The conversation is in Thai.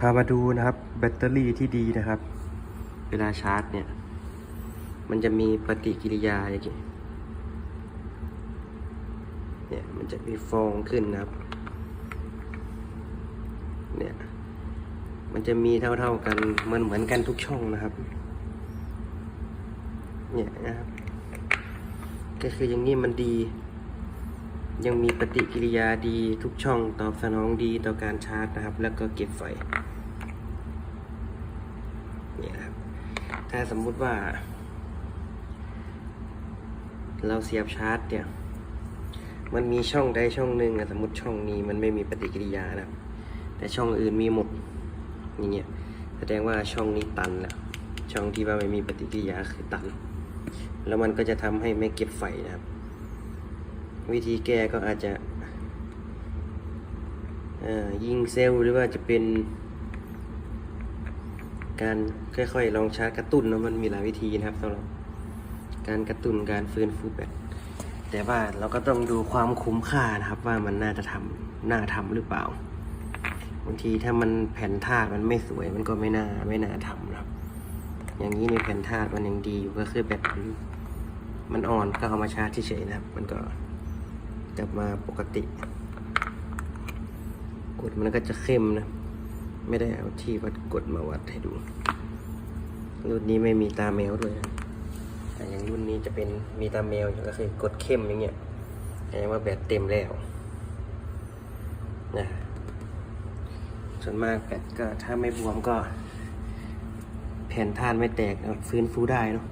พามาดูนะครับแบตเตอรี่ที่ดีนะครับ เวลาชาร์จเนี่ย มันจะมีปฏิกิริยาอย่างนี้เนี่ยมันจะมีฟองขึ้นนะครับ เนี่ย มันจะมีเท่าๆกันเหมือนเหมือนกันทุกช่องนะครับ เนี่ยนะครับ ก็คืออย่างนี้มันดี ยังมีปฏิกิริยาดีทุกช่องตอบสนองดีต่อการชาร์จนะครับ แล้วก็เก็บไฟนี่ครับ ถ้าสมมุติว่า เราเสียบชาร์จเนี่ย มันมีช่องใดช่องหนึ่งอะสมมติช่องนี้มันไม่มีปฏิกิริยานะครับแต่ช่องอื่นมีหมดอย่างเงี้ยแสดงว่าช่องนี้ตันแล้วช่องที่ว่าไม่มีปฏิกิริยาคือตัน แล้วมันก็จะทำให้ไม่เก็บไฟนะครับ วิธีแก้ก็อาจจะยิงเซลล์หรือว่าจะเป็น การค่อยๆลองชาร์จกระตุ้นนะมันมีหลายวิธีนะครับสำหรับการกระตุ้นการฟื้นฟูแบตแต่ว่าเราก็ต้องดูความคุ้มค่านะครับว่ามันน่าจะทำน่าทำหรือเปล่าบางทีถ้ามันแผ่นธาตุมันไม่สวยมันก็ไม่น่าไม่น่าทำนะครับ อย่างนี้ในแผ่นธาตุมันยังดีอยู่ก็คือแบบมันมันอ่อนก็เอามาชาร์จเฉยๆนะครับ มันก็ กลับมาปกติ กดมันก็จะเข้มนะ ไม่ได้เอาที่วัดกดมาวัดให้ดู รุ่นนี้ไม่มีตาแมวด้วยนะแต่อย่างรุ่นนี้จะเป็นมีตาแมวอยู่ก็คือกดเข้มอย่างเงี้ยแสดงว่าแบตเต็มแล้วนะส่วนมากแบตก็ถ้าไม่บวมก็ แผ่นท่านไม่แตกฟื้นฟูได้เนาะ